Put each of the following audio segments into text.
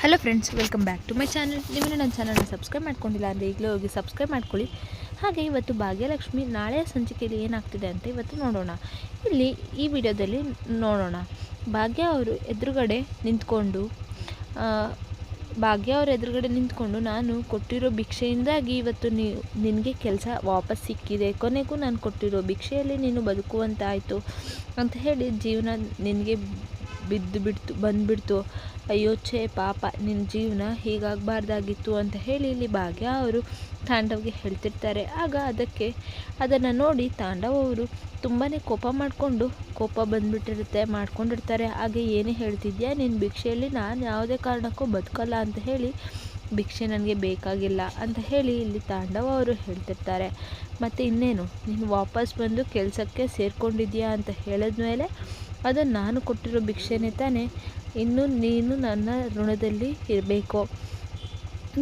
Hello friends welcome back to my channel ನಿಮ್ಮನ್ನು ನನ್ನ ಚಾನಲ್ನ ಸಬ್ಸ್ಕ್ರೈಬ್ ಮಾಡ್ಕೊಂಡಿಲ್ಲ ಅಂದರೆ ಈಗಲೇ ಹೋಗಿ ಸಬ್ಸ್ಕ್ರೈಬ್ ಮಾಡ್ಕೊಳ್ಳಿ. ಹಾಗೆ ಇವತ್ತು ಭಾಗ್ಯಲಕ್ಷ್ಮಿ ನಾಳೆ ಸಂಚಿಕೆಯಲ್ಲಿ ಏನಾಗ್ತಿದೆ ಅಂತ ಇವತ್ತು ನೋಡೋಣ. ಇಲ್ಲಿ ಈ ವಿಡಿಯೋದಲ್ಲಿ ನೋಡೋಣ. ಭಾಗ್ಯ ಅವರು ಎದುರುಗಡೆ ನಿಂತ್ಕೊಂಡು ಭಾಗ್ಯ ಅವ್ರ ಎದುರುಗಡೆ ನಿಂತ್ಕೊಂಡು ನಾನು ಕೊಟ್ಟಿರೋ ಭಿಕ್ಷೆಯಿಂದಾಗಿ ಇವತ್ತು ನಿನಗೆ ಕೆಲಸ ವಾಪಸ್ ಸಿಕ್ಕಿದೆ. ಕೊನೆಗೂ ನಾನು ಕೊಟ್ಟಿರೋ ಭಿಕ್ಷೆಯಲ್ಲಿ ನೀನು ಬದುಕುವಂತಾಯಿತು ಅಂತ ಹೇಳಿ ಜೀವನ ನಿನಗೆ ಬಿದ್ದು ಬಿಡ್ತು, ಬಂದುಬಿಡ್ತು. ಅಯ್ಯೋ ಛೇ ಪಾಪ ನಿನ್ನ ಜೀವನ ಹೀಗಾಗಬಾರ್ದಾಗಿತ್ತು ಅಂತ ಹೇಳಿ ಇಲ್ಲಿ ಭಾಗ್ಯ ಅವರು ತಾಂಡವ್ಗೆ ಹೇಳ್ತಿರ್ತಾರೆ. ಆಗ ಅದಕ್ಕೆ ಅದನ್ನು ನೋಡಿ ತಾಂಡವ್ ಅವರು ತುಂಬಾ ಕೋಪ ಮಾಡಿಕೊಂಡು, ಕೋಪ ಬಂದುಬಿಟ್ಟಿರುತ್ತೆ, ಮಾಡ್ಕೊಂಡಿರ್ತಾರೆ. ಹಾಗೆ ಏನೇ ಹೇಳ್ತಿದ್ಯಾ ನಿನ್ನ ಭಿಕ್ಷೆಯಲ್ಲಿ ನಾನು ಯಾವುದೇ ಕಾರಣಕ್ಕೂ ಬದುಕಲ್ಲ ಅಂತ ಹೇಳಿ ಭಿಕ್ಷೆ ನನಗೆ ಬೇಕಾಗಿಲ್ಲ ಅಂತ ಹೇಳಿ ಇಲ್ಲಿ ತಾಂಡವ ಅವರು ಹೇಳ್ತಿರ್ತಾರೆ. ಮತ್ತು ಇನ್ನೇನು, ನೀನು ವಾಪಸ್ ಬಂದು ಕೆಲಸಕ್ಕೆ ಸೇರಿಕೊಂಡಿದ್ಯಾ ಅಂತ ಹೇಳಿದ್ಮೇಲೆ ಅದು ನಾನು ಕೊಟ್ಟಿರೋ ಭಿಕ್ಷೆನೇ ತಾನೇ. ಇನ್ನು ನೀನು ನನ್ನ ಋಣದಲ್ಲಿ ಇರಬೇಕು.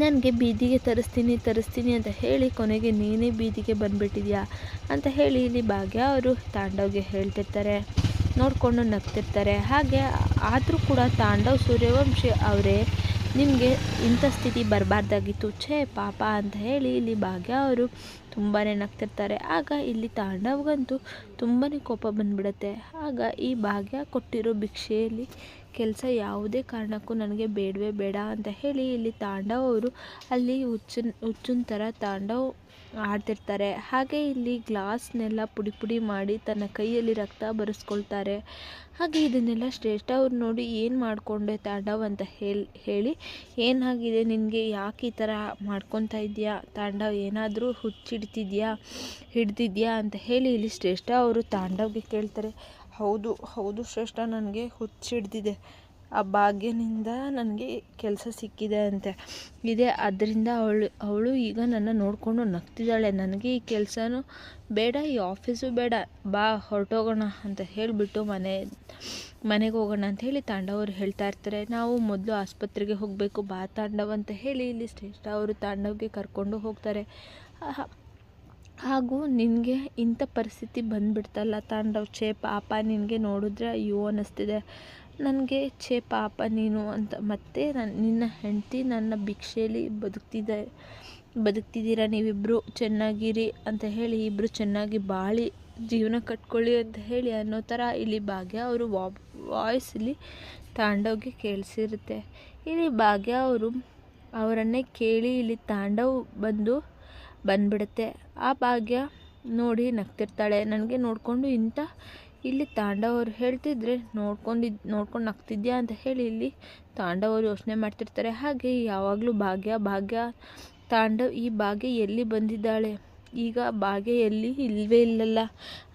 ನನಗೆ ಬೀದಿಗೆ ತರಿಸ್ತೀನಿ ತರಿಸ್ತೀನಿ ಅಂತ ಹೇಳಿ ಕೊನೆಗೆ ನೀನೇ ಬೀದಿಗೆ ಬಂದುಬಿಟ್ಟಿದ್ಯಾ ಅಂತ ಹೇಳಿ ಇಲ್ಲಿ ಭಾಗ್ಯ ಅವರು ತಾಂಡವ್ಗೆ ಹೇಳ್ತಿರ್ತಾರೆ. ನೋಡಿಕೊಂಡು ನಗ್ತಿರ್ತಾರೆ. ಹಾಗೆ ಆದರೂ ಕೂಡ ತಾಂಡವ್ ಸೂರ್ಯವಂಶಿ ಅವರೇ, ನಿಮಗೆ ಇಂಥ ಸ್ಥಿತಿ ಬರಬಾರ್ದಾಗಿತ್ತು. ಛೇ ಪಾಪ ಅಂತ ಹೇಳಿ ಇಲ್ಲಿ ಭಾಗ್ಯ ಅವರು ತುಂಬಾ ನಗ್ತಿರ್ತಾರೆ. ಆಗ ಇಲ್ಲಿ ತಾಂಡವ್ಗಂತೂ ತುಂಬಾ ಕೋಪ ಬಂದ್ಬಿಡುತ್ತೆ. ಆಗ ಈ ಭಾಗ್ಯ ಕೊಟ್ಟಿರೋ ಭಿಕ್ಷೆಯಲ್ಲಿ ಕೆಲಸ ಯಾವುದೇ ಕಾರಣಕ್ಕೂ ನನಗೆ ಬೇಡವೇ ಬೇಡ ಅಂತ ಹೇಳಿ ಇಲ್ಲಿ ತಾಂಡವ್ ಅವರು ಅಲ್ಲಿ ಹುಚ್ಚನ್, ಹುಚ್ಚನ ಥರ ತಾಂಡವ್ ಆಡ್ತಿರ್ತಾರೆ. ಹಾಗೆ ಇಲ್ಲಿ ಗ್ಲಾಸ್ನೆಲ್ಲ ಪುಡಿ ಪುಡಿ ಮಾಡಿ ತನ್ನ ಕೈಯಲ್ಲಿ ರಕ್ತ ಬರೆಸ್ಕೊಳ್ತಾರೆ. ಹಾಗೆ ಇದನ್ನೆಲ್ಲ ಶ್ರೇಷ್ಠ ಅವ್ರು ನೋಡಿ ಏನು ಮಾಡಿಕೊಂಡೆ ತಾಂಡವ್ ಅಂತ ಹೇಳಿ ಹೇಳಿ ಏನಾಗಿದೆ ನಿನಗೆ ಯಾಕೆ ಈ ಥರ ಮಾಡ್ಕೊತಾ ಇದೆಯಾ ತಾಂಡವ್ ಏನಾದರೂ ಹುಚ್ಚಿಡ್ತಿದ್ಯಾ, ಹಿಡ್ದಿದ್ಯಾ ಅಂತ ಹೇಳಿ ಇಲ್ಲಿ ಶ್ರೇಷ್ಠ ಅವರು ತಾಂಡವ್ಗೆ ಕೇಳ್ತಾರೆ. ಹೌದು ಹೌದು ಶ್ರೇಷ್ಠ, ನನಗೆ ಹುಚ್ಚಿಡ್ದಿದೆ. ಆ ಭಾಗ್ಯನಿಂದ ನನಗೆ ಕೆಲಸ ಸಿಕ್ಕಿದೆ ಅಂತೆ. ಇದೆ, ಅದರಿಂದ ಅವಳು ಅವಳು ಈಗ ನನ್ನ ನೋಡಿಕೊಂಡು ನಗ್ತಿದ್ದಾಳೆ. ನನಗೆ ಈ ಕೆಲಸನೂ ಬೇಡ, ಈ ಆಫೀಸು ಬೇಡ. ಬಾ, ಹೊರಟೋಗೋಣ ಅಂತ ಹೇಳಿಬಿಟ್ಟು ಮನೆ, ಮನೆಗೆ ಹೋಗೋಣ ಅಂತ ಹೇಳಿ ತಾಂಡವರು ಹೇಳ್ತಾ ಇರ್ತಾರೆ. ನಾವು ಮೊದಲು ಆಸ್ಪತ್ರೆಗೆ ಹೋಗಬೇಕು, ಬಾ ತಾಂಡವ್ ಅಂತ ಹೇಳಿ ಇಲ್ಲಿ ಶ್ರೇಷ್ಠ ಅವರು ತಾಂಡವ್ಗೆ ಕರ್ಕೊಂಡು ಹೋಗ್ತಾರೆ. ಹಾಗೂ ನಿನಗೆ ಇಂಥ ಪರಿಸ್ಥಿತಿ ಬಂದುಬಿಡ್ತಲ್ಲ ತಾಂಡವ್, ಛೇ ಪಾಪ, ನಿನಗೆ ನೋಡಿದ್ರೆ ಅಯ್ಯೋ ಅನ್ನಿಸ್ತಿದೆ. ನನಗೆ ಛೇ ಪಾಪ ನೀನು ಅಂತ. ಮತ್ತೆ ನನ್ನ ನಿನ್ನ ಹೆಂಡತಿ ನನ್ನ ಭಿಕ್ಷೆಯಲ್ಲಿ ಬದುಕ್ತಿದೆ, ಬದುಕ್ತಿದ್ದೀರ ನೀವಿಬ್ಬರು ಚೆನ್ನಾಗಿರಿ ಅಂತ ಹೇಳಿ ಇಬ್ಬರು ಚೆನ್ನಾಗಿ ಬಾಳಿ ಜೀವನ ಕಟ್ಕೊಳ್ಳಿ ಅಂತ ಹೇಳಿ ಅನ್ನೋ ಥರ ಇಲ್ಲಿ ಭಾಗ್ಯ ಅವರು ವಾಯ್ಸ್ ಇಲ್ಲಿ ತಾಂಡವ್ಗೆ ಕೇಳಿಸಿರುತ್ತೆ. ಇಲ್ಲಿ ಭಾಗ್ಯ ಅವರು ಅವರನ್ನೇ ಕೇಳಿ ಇಲ್ಲಿ ತಾಂಡವ್ ಬಂದು ಬಂದ್ಬಿಡುತ್ತೆ. ಆ ಭಾಗ್ಯ ನೋಡಿ ನಗ್ತಿರ್ತಾಳೆ. ನನಗೆ ನೋಡಿಕೊಂಡು ಇಂಥ ಇಲ್ಲಿ ತಾಂಡವರು ಹೇಳ್ತಿದ್ರೆ ನೋಡ್ಕೊಂಡಿದ್ದು ನೋಡ್ಕೊಂಡು ನಗ್ತಿದ್ಯಾ ಅಂತ ಹೇಳಿ ಇಲ್ಲಿ ತಾಂಡವರು ಯೋಚನೆ ಮಾಡ್ತಿರ್ತಾರೆ. ಹಾಗೆ ಯಾವಾಗಲೂ ಭಾಗ್ಯ ಭಾಗ್ಯ ತಾಂಡವ್ ಈ ಭಾಗ್ಯ ಎಲ್ಲಿ ಬಂದಿದ್ದಾಳೆ? ಈಗ ಬಾಗೆ ಎಲ್ಲಿ ಇಲ್ಲವೇ ಇಲ್ಲಲ್ಲ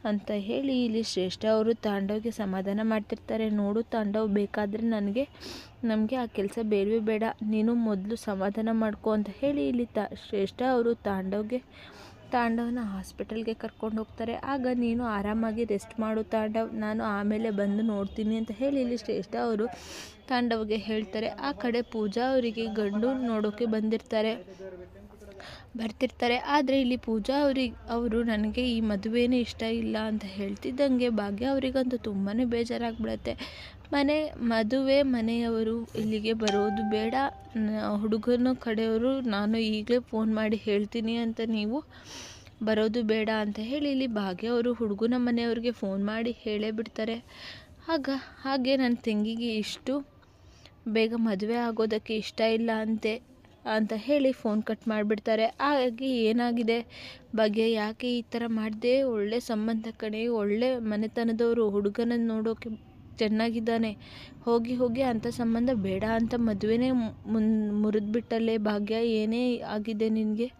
ಅಂತ ಹೇಳಿ ಇಲ್ಲಿ ಶ್ರೇಷ್ಠ ಅವರು ತಾಂಡವ್ಗೆ ಸಮಾಧಾನ ಮಾಡ್ತಿರ್ತಾರೆ. ನೋಡು ತಾಂಡವ್, ಬೇಕಾದರೆ ನನಗೆ, ನಮಗೆ ಆ ಕೆಲಸ ಬೇಡವೇ ಬೇಡ. ನೀನು ಮೊದಲು ಸಮಾಧಾನ ಮಾಡ್ಕೊ ಅಂತ ಹೇಳಿ ಇಲ್ಲಿ ತಾ, ಶ್ರೇಷ್ಠ ಅವರು ತಾಂಡವ್ಗೆ, ತಾಂಡವನ ಹಾಸ್ಪಿಟಲ್ಗೆ ಕರ್ಕೊಂಡು ಹೋಗ್ತಾರೆ. ಆಗ ನೀನು ಆರಾಮಾಗಿ ರೆಸ್ಟ್ ಮಾಡು ತಾಂಡವ್. ನಾನು ಆಮೇಲೆ ಬಂದು ನೋಡ್ತೀನಿ ಅಂತ ಹೇಳಿ ಇಲ್ಲಿ ಶ್ರೇಷ್ಠ ಅವರು ತಾಂಡವ್ಗೆ ಹೇಳ್ತಾರೆ. ಆ ಕಡೆ ಪೂಜಾ ಅವರಿಗೆ ಗಂಡು ನೋಡೋಕ್ಕೆ ಬಂದಿರ್ತಾರೆ. ಬರ್ತಿರ್ತಾರೆ. ಆದರೆ ಇಲ್ಲಿ ಪೂಜಾ ಅವ್ರಿಗೆ ಅವರು ನನಗೆ ಈ ಮದುವೆನೇ ಇಷ್ಟ ಇಲ್ಲ ಅಂತ ಹೇಳ್ತಿದ್ದಂಗೆ ಭಾಗ್ಯ ಅವರಿಗಂತೂ ತುಂಬಾ ಬೇಜಾರಾಗ್ಬಿಡತ್ತೆ. ಮನೆ, ಮದುವೆ ಮನೆಯವರು ಇಲ್ಲಿಗೆ ಬರೋದು ಬೇಡ. ಹುಡುಗನ ಕಡೆಯವರು ನಾನು ಈಗಲೇ ಫೋನ್ ಮಾಡಿ ಹೇಳ್ತೀನಿ ಅಂತ ನೀವು ಬರೋದು ಬೇಡ ಅಂತ ಹೇಳಿ ಇಲ್ಲಿ ಭಾಗ್ಯ ಅವರು ಹುಡುಗನ ಮನೆಯವ್ರಿಗೆ ಫೋನ್ ಮಾಡಿ ಹೇಳೇ ಬಿಡ್ತಾರೆ. ಆಗ, ಹಾಗೆ ನನ್ನ ತಂಗಿಗೆ ಇಷ್ಟು ಬೇಗ ಮದುವೆ ಆಗೋದಕ್ಕೆ ಇಷ್ಟ ಇಲ್ಲ ಅಂತೆ. ಅಂತ ಹೇಳಿ ಫೋನ್ ಕಟ್ ಮಾಡಿಬಿಡ್ತಾರೆ. ಹಾಗಾಗಿ ಏನಾಗಿದೆ? ಬಗ್ಗೆ ಯಾಕೆ ಈ ಥರ ಮಾಡಿದೆ? ಒಳ್ಳೆ ಸಂಬಂಧ ಕಣೆ, ಒಳ್ಳೆ ಮನೆತನದವರು ಹುಡುಗನ ನೋಡೋಕೆ ಚೆನ್ನಾಗಿದ್ದಾನೆ. ಹೋಗಿ ಹೋಗಿ ಅಂಥ ಸಂಬಂಧ ಬೇಡ ಅಂತ ಮದುವೆನೇ ಮುನ್, ಮುರಿದ್ಬಿಟ್ಟಲ್ಲೇ ಭಾಗ್ಯ? ಏನೇ ಆಗಿದೆ ನಿನಗೆ?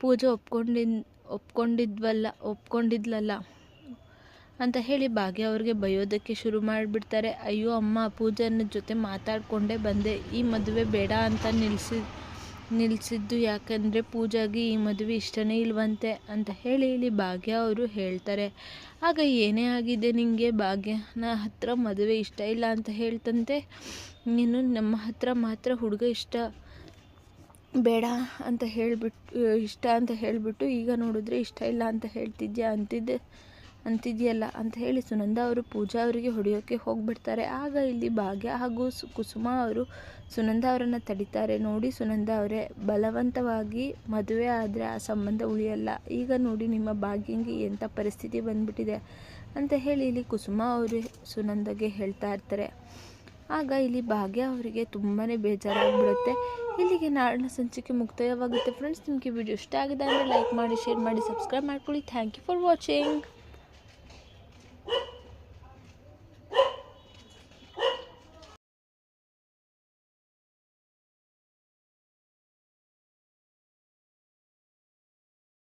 ಪೂಜೆ ಒಪ್ಕೊಂಡಿನ್, ಒಪ್ಕೊಂಡಿದ್ವಲ್ಲ, ಒಪ್ಕೊಂಡಿದ್ಲಲ್ಲ? ಅಂತ ಹೇಳಿ ಭಾಗ್ಯ ಅವ್ರಿಗೆ ಬಯೋದಕ್ಕೆ ಶುರು ಮಾಡಿಬಿಡ್ತಾರೆ. ಅಯ್ಯೋ ಅಮ್ಮ, ಪೂಜನ ಜೊತೆ ಮಾತಾಡಿಕೊಂಡೇ ಬಂದೆ. ಈ ಮದುವೆ ಬೇಡ ಅಂತ ನಿಲ್ಲಿಸಿ ನಿಲ್ಲಿಸಿದ್ದು ಯಾಕಂದರೆ ಪೂಜಾಗೆ ಈ ಮದುವೆ ಇಷ್ಟನೇ ಇಲ್ವಂತೆ ಅಂತ ಹೇಳಿ ಇಲ್ಲಿ ಭಾಗ್ಯ ಅವರು ಹೇಳ್ತಾರೆ. ಆಗ ಏನೇ ಆಗಿದೆ ನಿನಗೆ ಭಾಗ್ಯನ ಹತ್ರ ಮದುವೆ ಇಷ್ಟ ಇಲ್ಲ ಅಂತ ಹೇಳ್ತಂತೆ. ನೀನು ನಮ್ಮ ಹತ್ರ ಮಾತ್ರ ಹುಡುಗ ಇಷ್ಟ, ಬೇಡ ಅಂತ ಹೇಳಿಬಿಟ್ಟು ಇಷ್ಟ ಅಂತ ಹೇಳಿಬಿಟ್ಟು ಈಗ ನೋಡಿದ್ರೆ ಇಷ್ಟ ಇಲ್ಲ ಅಂತ ಹೇಳ್ತಿದ್ಯಾ ಅಂತಿದ್ದೆ. ಅಂತಿದೆಯಲ್ಲ ಅಂತ ಹೇಳಿ ಸುನಂದ ಅವರು ಪೂಜಾ ಅವರಿಗೆ ಹೊಡೆಯೋಕ್ಕೆ ಹೋಗ್ಬಿಡ್ತಾರೆ. ಆಗ ಇಲ್ಲಿ ಭಾಗ್ಯ ಹಾಗೂ ಕುಸುಮ ಅವರು ಸುನಂದ ಅವರನ್ನು ತಡಿತಾರೆ. ನೋಡಿ ಸುನಂದ ಅವರೇ, ಬಲವಂತವಾಗಿ ಮದುವೆ ಆದರೆ ಆ ಸಂಬಂಧ ಉಳಿಯಲ್ಲ. ಈಗ ನೋಡಿ ನಿಮ್ಮ ಭಾಗ್ಯಂಗೆ ಎಂಥ ಪರಿಸ್ಥಿತಿ ಬಂದ್ಬಿಟ್ಟಿದೆ ಅಂತ ಹೇಳಿ ಇಲ್ಲಿ ಕುಸುಮ ಅವರು ಸುನಂದಗೆ ಹೇಳ್ತಾ ಇರ್ತಾರೆ. ಆಗ ಇಲ್ಲಿ ಭಾಗ್ಯ ಅವರಿಗೆ ತುಂಬಾ ಬೇಜಾರಾಗ್ಬಿಡುತ್ತೆ. ಇಲ್ಲಿಗೆ ನಾಳಿನ ಸಂಚಿಕೆ ಮುಕ್ತಾಯವಾಗುತ್ತೆ. ಫ್ರೆಂಡ್ಸ್ ನಿಮಗೆ ವಿಡಿಯೋ ಇಷ್ಟ ಆಗಿದೆ ಅಂದರೆ ಲೈಕ್ ಮಾಡಿ ಶೇರ್ ಮಾಡಿ ಸಬ್ಸ್ಕ್ರೈಬ್ ಮಾಡ್ಕೊಳ್ಳಿ. Thank you for watching